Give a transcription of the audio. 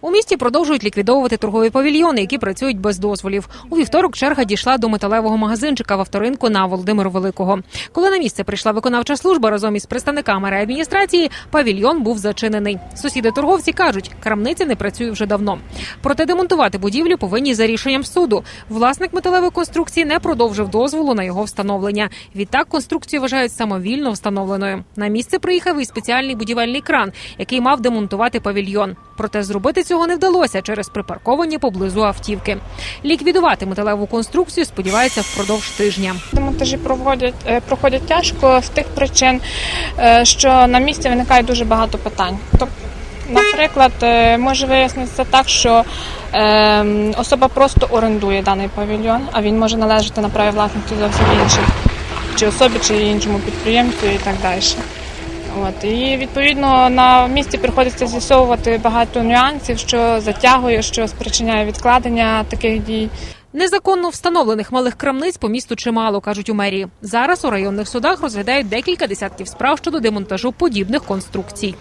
У місті продовжують ліквідовувати торгові павільйони, які працюють без дозволів. У вівторок черга дійшла до металевого магазинчика в авторинку на Володимиру Великого. Коли на місце прийшла виконавча служба разом із представниками райадміністрації, павільйон був зачинений. Сусіди торговці кажуть, крамниця не працює вже давно. Проте демонтувати будівлю повинні за рішенням суду. Власник металевої конструкції не продовжив дозволу на його встановлення. Відтак конструкцію вважають самовільно встановленою. На місце приїхав і спеціальний будівельний кран, який мав демонтувати павільйон. Проте зробити цього не вдалося через припарковані поблизу автівки. Ліквідувати металеву конструкцію сподіваються впродовж тижня. Демонтажі проводять е, проходять тяжко з тих причин, е, що на місці виникає дуже багато питань. Тобто, наприклад, е, може вияснитися так, що е, особа просто орендує даний павільйон, а він може належати на праві власності зовсім іншій, чи особі, чи іншому підприємцю і так далі. От і відповідно на місці приходиться з'ясовувати багато нюансів, що затягує, що спричиняє відкладення таких дій. Незаконно встановлених малих крамниць по місту чимало, кажуть у мерії. Зараз у районних судах розглядають декілька десятків справ щодо демонтажу подібних конструкцій.